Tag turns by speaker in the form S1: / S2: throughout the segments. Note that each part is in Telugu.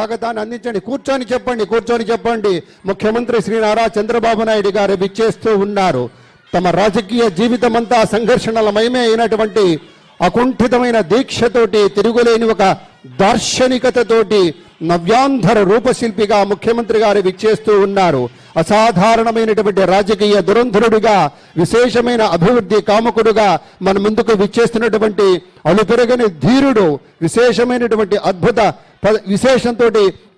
S1: స్వాగతాన్ని అందించండి. కూర్చొని చెప్పండి కూర్చొని చెప్పండి. ముఖ్యమంత్రి శ్రీ నారా చంద్రబాబు నాయుడు గారు విచ్చేస్తూ ఉన్నారు. తమ రాజకీయ జీవితం అంతా సంఘర్షణలమయమే అయినటువంటి అకుంఠితమైన దీక్షతోటి తిరుగులేని ఒక దార్శనికతతోటి నవ్యాంధర రూపశిల్పిగా ముఖ్యమంత్రి గారు విచ్చేస్తూ ఉన్నారు. అసాధారణమైనటువంటి రాజకీయ దురంధరుడిగా విశేషమైన అభివృద్ధి కామకుడుగా మన ముందుకు విచ్చేస్తున్నటువంటి అలుపెరగని ధీరుడు విశేషమైనటువంటి అద్భుత విశేషంతో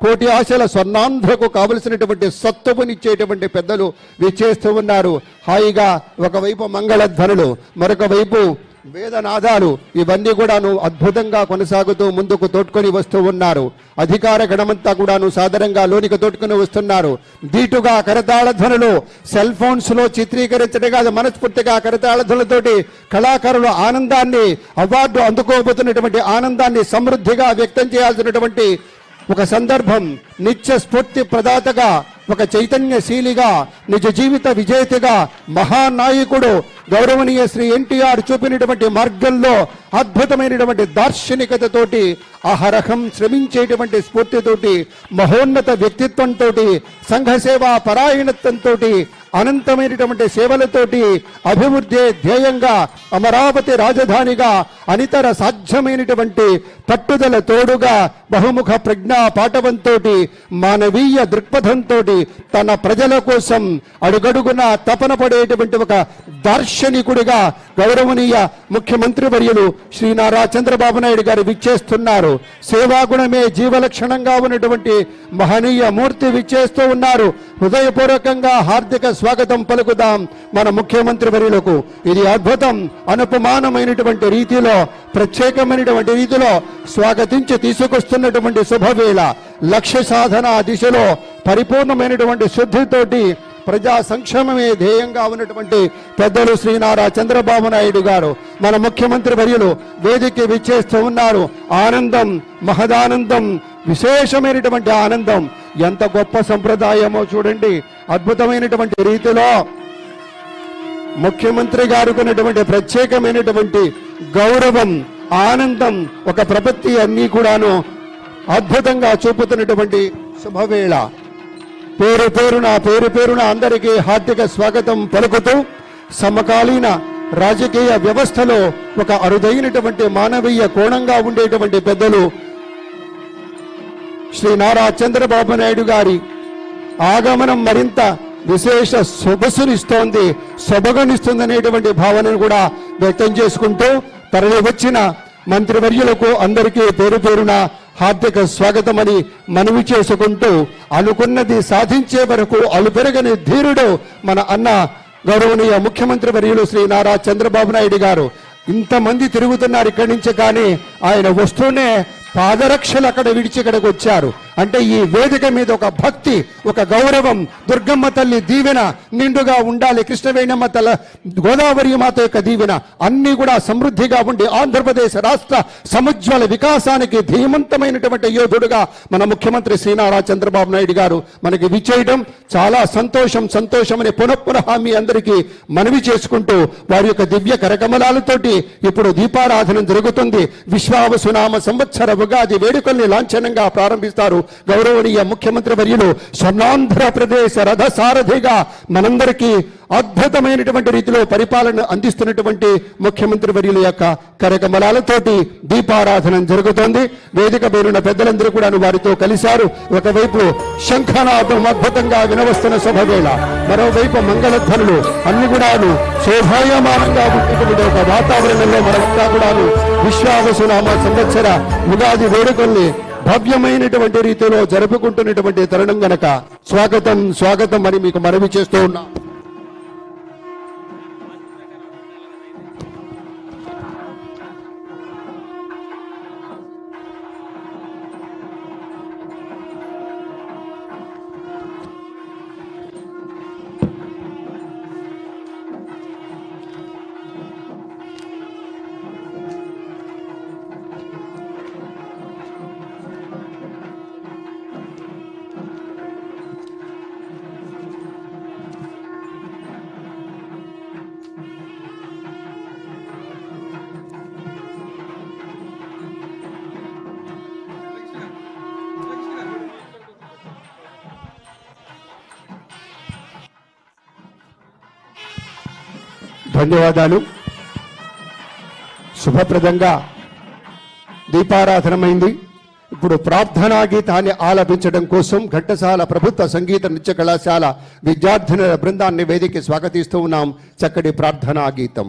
S1: కోటి ఆశల స్వర్ణాంధ్రకు కావలసినటువంటి సత్తువునిచ్చేటువంటి పెద్దలు విచ్చేస్తూ ఉన్నారు. హాయిగా ఒకవైపు మంగళధ్వనులు మరొక వైపు వేదనాదాలు ఇవన్నీ కూడాను అద్భుతంగా కొనసాగుతూ ముందుకు తోడ్కొని వస్తూ ఉన్నారు. అధికార గణమంతా కూడాను సాధారణంగా లోనికి తోడ్కొని వస్తున్నారు. దీటుగా కరతాళధ్వనులు సెల్ ఫోన్స్లో చిత్రీకరించడం కాదు మనస్ఫూర్తిగా కరతాళధ్వనులతోటి కళాకారులు ఆనందాన్ని అవార్డు అందుకోబోతున్నటువంటి ఆనందాన్ని సమృద్ధిగా వ్యక్తం చేయాల్సినటువంటి ఒక సందర్భం నిత్య స్ఫూర్తి ప్రదాతగా ఒక చైతన్యశీలిగా నిజ జీవిత విజేతగా మహానాయకుడు గౌరవనీయ శ్రీ ఎన్టీఆర్ చూపినటువంటి మార్గంలో అద్భుతమైనటువంటి దార్శనికతతోటి అహరహం శ్రమించేటువంటి స్ఫూర్తితోటి మహోన్నత వ్యక్తిత్వంతో సంఘ సేవా పరాయణత్వంతో అనంతమైనటువంటి సేవలతోటి అభివృద్ధి ధ్యేయంగా అమరావతి రాజధానిగా అనితర సాధ్యమైనటువంటి పట్టుదల తోడుగా బహుముఖ ప్రజ్ఞా పాఠవంతో మానవీయ దృక్పథంతో తన ప్రజల కోసం అడుగడుగున తపన పడేటువంటి ఒక దార్శనికుడిగా గౌరవనీయ ముఖ్యమంత్రి వర్యులు శ్రీ నారా చంద్రబాబు నాయుడు గారు విచ్చేస్తున్నారు. సేవాగుణమే జీవలక్షణంగా ఉన్నటువంటి మహనీయ మూర్తి విచ్చేస్తూ ఉన్నారు. హృదయపూర్వకంగా హార్దిక స్వాగతం పలుకుదాం మన ముఖ్యమంత్రి వర్యులకు. ఇది అద్భుతం అనుపమానమైనటువంటి రీతిలో ప్రత్యేకమైనటువంటి రీతిలో స్వాగతించి తీసుకొస్తున్నటువంటి శుభవేళ లక్ష్య సాధన దిశలో పరిపూర్ణమైనటువంటి శుద్ధితోటి ప్రజా సంక్షేమమే ధ్యేయంగా ఉన్నటువంటి పెద్దలు శ్రీనారా చంద్రబాబు నాయుడు గారు. మన ముఖ్యమంత్రి వర్యులు వేదిక విచ్చేస్తూ ఉన్నారు. ఆనందం మహదానందం విశేషమైనటువంటి ఆనందం. ఎంత గొప్ప సంప్రదాయమో చూడండి. అద్భుతమైనటువంటి రీతిలో ముఖ్యమంత్రి గారికి ఉన్నటువంటి ప్రత్యేకమైనటువంటి గౌరవం ఆనందం ఒక ప్రపత్తి అన్నీ కూడాను అద్భుతంగా చూపుతున్నటువంటి శుభవేళ. పేరు పేరున పేరు పేరున అందరికీ హార్దిక స్వాగతం పలుకుతూ సమకాలీన రాజకీయ వ్యవస్థలో ఒక అరుదైనటువంటి మానవీయ కోణంగా ఉండేటువంటి పెద్దలు శ్రీ నారా చంద్రబాబు నాయుడు గారి ఆగమనం మరింత విశేష సొగసునిస్తోంది సొబగనిస్తుంది అనేటువంటి భావనను కూడా వ్యక్తం చేసుకుంటూ తరలి వచ్చిన మంత్రివర్యులకు అందరికీ పేరు పేరున హార్దిక స్వాగతమని మనవి చేసుకుంటూ అనుకున్నది సాధించే వరకు అలుపెరగని ధీరుడు మన అన్న గౌరవనీయ ముఖ్యమంత్రి వర్యులు శ్రీ నారా చంద్రబాబు నాయుడు గారు. ఇంతమంది తిరుగుతున్నారు ఇక్కడి నుంచి కానీ ఆయన వస్తూనే పాదరక్షలు అక్కడ విడిచి ఇక్కడికి వచ్చారు. అంటే ఈ వేదిక మీద ఒక భక్తి ఒక గౌరవం దుర్గమ్మ తల్లి దీవెన నిండుగా ఉండాలి. కృష్ణవేణమ్మ తల గోదావరి మాత యొక్క దీవెన అన్ని కూడా సమృద్ధిగా ఉండి ఆంధ్రప్రదేశ్ రాష్ట్ర సముజ్వల వికాసానికి ధీమంతమైనటువంటి యోధుడుగా మన ముఖ్యమంత్రి శ్రీ నారా చంద్రబాబు నాయుడు గారు మనకి విచ్చేయడం చాలా సంతోషం సంతోషం అని పునఃపునః మీ అందరికీ మనవి చేసుకుంటూ వారి యొక్క దివ్య కరకమలాలతోటి ఇప్పుడు దీపారాధన జరుగుతుంది. విశ్వావసునామ సంవత్సర ఉగాది వేడుకల్ని లాంఛనంగా ప్రారంభిస్తారు. గౌరవనీయ ముఖ్యమంత్రి వర్యులు స్వర్ణాంధ్రప్రదేశ్ రథసారథిగా మనందరికీ అద్భుతమైనటువంటి రీతిలో పరిపాలన అందిస్తున్నటువంటి ముఖ్యమంత్రి వర్యుల యొక్క కరకమలాలతోటి దీపారాధన జరుగుతోంది. వేదిక పేరున్న పెద్దలందరూ కూడా వారితో కలిశారు. ఒకవైపు శంఖనాథం అద్భుతంగా వినవస్తున్న శుభవేళ మరోవైపు మంగళధ్వనులు అన్ని కూడాను శోభాయమానంగా ఉన్నటువంటి ఒక వాతావరణంలో మనంతా కూడాను విశ్వావసునామ సంవత్సర ఉగాది వేడుకల్ని భవ్యమైనటువంటి రీతిలో జరుపుకుంటున్నటువంటి తరుణం గనక స్వాగతం స్వాగతం అని మీకు మనవి చేస్తూ ఉన్నా. ధన్యవాదాలు. శుభప్రదంగా దీపారాధనమైంది. ఇప్పుడు ప్రార్థనా గీతాన్ని ఆలపించడం కోసం ఘట్టసాల ప్రభుత్వ సంగీత నృత్య కళాశాల విద్యార్థినుల బృందాన్ని వేదిక స్వాగతిస్తూ ఉన్నాం చక్కటి ప్రార్థనా గీతం.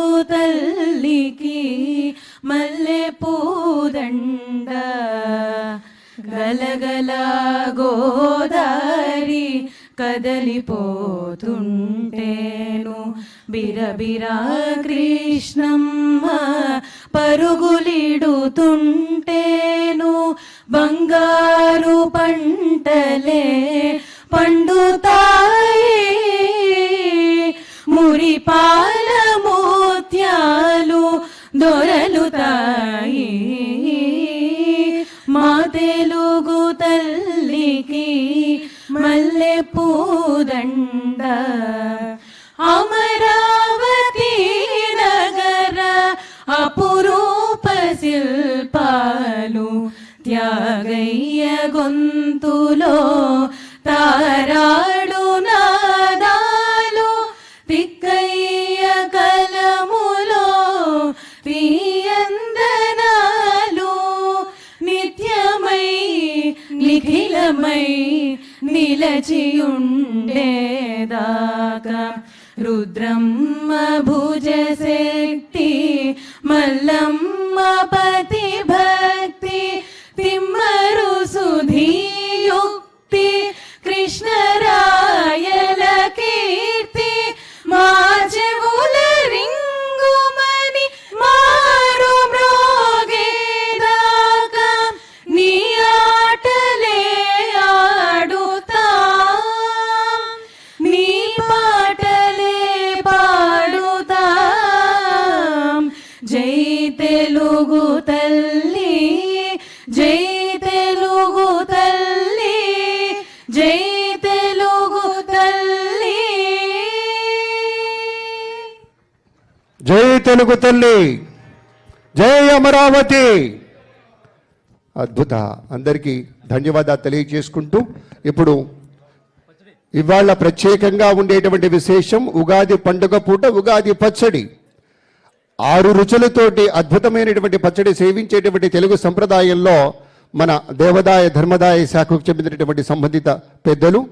S2: తల్లికి మల్లె పూదండ. గలగల గోదారి కదలిపోతుంటేను. బిరబిరా కృష్ణమ్మ పరుగులిడుతుంటేను. బంగారు పంటలే శిల్పాలు త్యాగయ్య గొంతులో తారాడు నాదాలు తిక్కయ్య కలములో తీయందనాలు నిత్యమై నిఖిలమై నిలచియుండేదాకా రుద్రమ్మ భుజ శక్తి మల్లమ్మ పతి భక్తి తెలుగు తల్లి. జై
S1: అమరావతి. అద్భుత. అందరికీ ధన్యవాదాలు తెలియజేసుకుంటూ ఇప్పుడు ఇవాళ ప్రత్యేకంగా ఉండేటువంటి విశేషం ఉగాది పండుగ పూట ఉగాది పచ్చడి. ఆరు రుచులతోటి అద్భుతమైనటువంటి పచ్చడి సేవించేటువంటి తెలుగు సంప్రదాయంలో మన దేవదాయ ధర్మదాయ శాఖకు చెందినటువంటి సంబంధిత పెద్దలు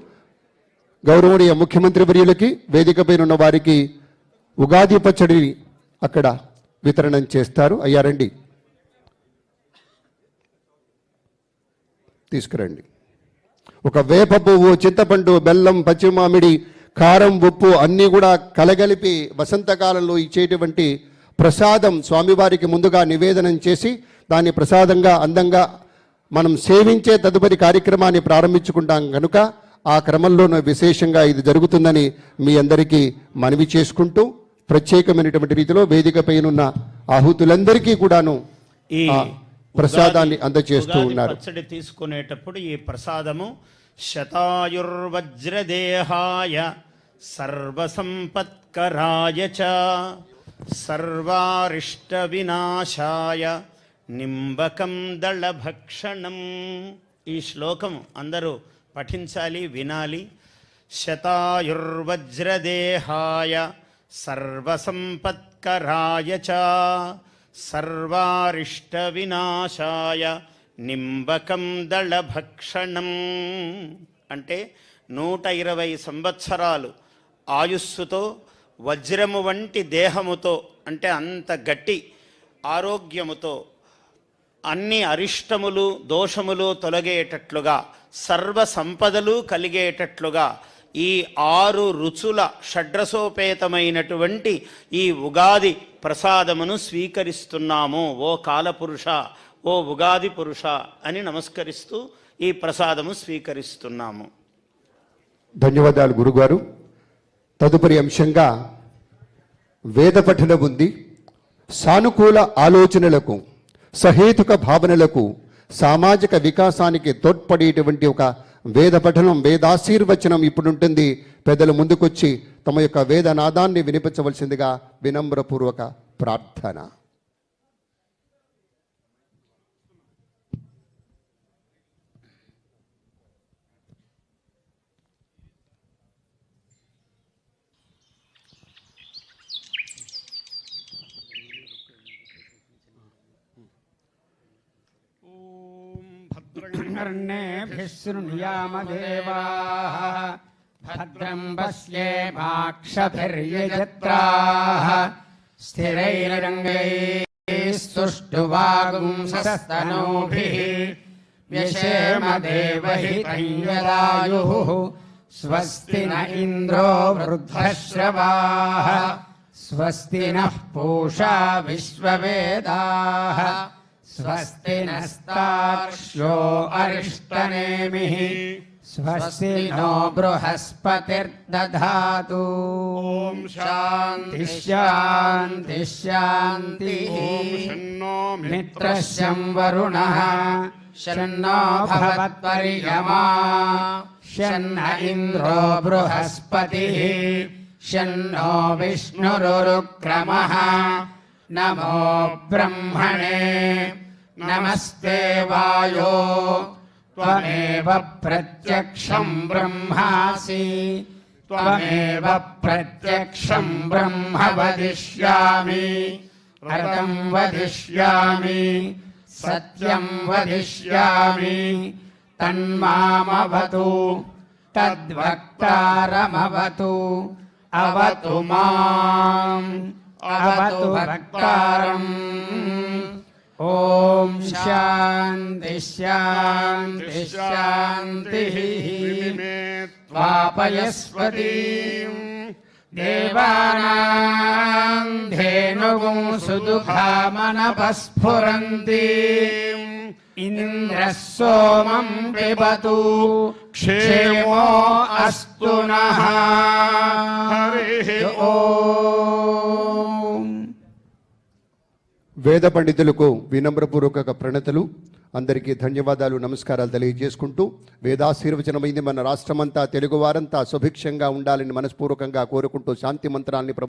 S1: గౌరవనీయ ముఖ్యమంత్రి వర్యులకి వేదికపై ఉన్న వారికి ఉగాది పచ్చడి అక్కడ వితరణం చేస్తారు. అయ్యారండి తీసుకురండి. ఒక వేప పువ్వు చింతపండు బెల్లం పచ్చిమామిడి కారం ఉప్పు అన్నీ కూడా కలగలిపి వసంతకాలంలో ఇచ్చేటువంటి ప్రసాదం స్వామివారికి ముందుగా నివేదనం చేసి దాన్ని ప్రసాదంగా అందంగా మనం సేవించే తదుపరి కార్యక్రమాన్ని ప్రారంభించుకుంటాం కనుక ఆ క్రమంలోనూ విశేషంగా ఇది జరుగుతుందని మీ అందరికీ మనవి చేసుకుంటూ ప్రత్యేకమైనటువంటి రీతిలో వేదికపైనున్న ఆహుతులందరికీ కూడాను
S3: ఈ
S1: ప్రసాదాన్ని అందజేస్తూ ఉన్నారు.
S3: పచ్చడి తీసుకునేటప్పుడు ఈ ప్రసాదము శతాయుర్వజ్రదేహాయ సర్వసంపత్కరాయ చ సర్వారిష్ట వినాశాయ నింబకం దళభక్షణం. ఈ శ్లోకం అందరూ పఠించాలి వినాలి. శతాయుర్వజ్రదేహాయ సర్వసంపత్కరాయ చ సర్వారిష్ట వినాశాయ నింబకం దళభక్షణం. అంటే నూట ఇరవై సంవత్సరాలు ఆయుస్సుతో వజ్రము వంటి దేహముతో అంటే అంత గట్టి ఆరోగ్యముతో అన్ని అరిష్టములు దోషములు తొలగేటట్లుగా సర్వ సంపదలు కలిగేటట్లుగా ఈ ఆరు రుచుల షడ్రసోపేతమైనటువంటి ఈ ఉగాది ప్రసాదమును స్వీకరిస్తున్నాము. ఓ కాలపురుష ఓ ఉగాది పురుష అని నమస్కరిస్తూ ఈ ప్రసాదము స్వీకరిస్తున్నాము.
S1: ధన్యవాదాలు గురుగారు. తదుపరి అంశంగా వేద పఠనం ఉంది. సానుకూల ఆలోచనలకు సహేతుక భావనలకు సామాజిక వికాసానికి తోడ్పడేటువంటి ఒక వేద పఠనం వేదాశీర్వచనం ఇప్పుడు ఉంటుంది పెద్దలు ముందుకొచ్చి తమ యొక్క వేదనాదాన్ని వినిపించవలసిందిగా వినమ్రపూర్వక ప్రార్థన.
S4: कर्णेभिः शृणुयामदेवाः भद्रम् पश्येमाक्षभिर्यजत्राः स्थिरैरङ्गैः सुष्ठुवागुंसस्तनूभिः व्यशेम देवहितञ्जरायुः स्वस्ति न इन्द्रो वृद्धश्रवाः स्वस्ति नः पूषा विश्ववेदाः स्वस्ति नस्तार्क्ष्यो अरिष्टनेमिः स्वस्ति नो बृहस्पतिर्दधातु ॐ शान्ति शान्ति शान्तिः मित्रस्यं वरुणः शन्नो भवत्वर्यमा शन्न इन्द्रो बृहस्पतिः शन्नो विष्णुरुरुक्रमः नमो ब्रह्मणे। नमस्ते वायो। त्वमेव प्रत्यक्षम् ब्रह्मासि। त्वमेव प्रत्यक्षम् ब्रह्म वदिष्यामि। रतम् वदिष्यामि। सत्यम् वदिष्यामि। तन्मामवतु। तद्वक्तारमवतु। अवतु माम् अवतु वक्तारम् ॐ शान्ति शान्ति शान्तिः त्वापयस्वतीम् देवानाम् धेनुगुं सुदुःखामनपस्फुरन्ति इन्द्रः सोमम् पिबतु। क्षेमो अस्तु नः। हरिः ॐ
S1: వేద పండితులకు వినమ్రపూర్వక ప్రణతలు. అందరికీ ధన్యవాదాలు నమస్కారాలు తెలియజేసుకుంటూ వేదాశీర్వచనమైంది మన రాష్ట్రమంతా తెలుగు వారంతా సుభిక్షంగా ఉండాలని మనస్పూర్వకంగా కోరుకుంటూ శాంతి మంత్రాన్ని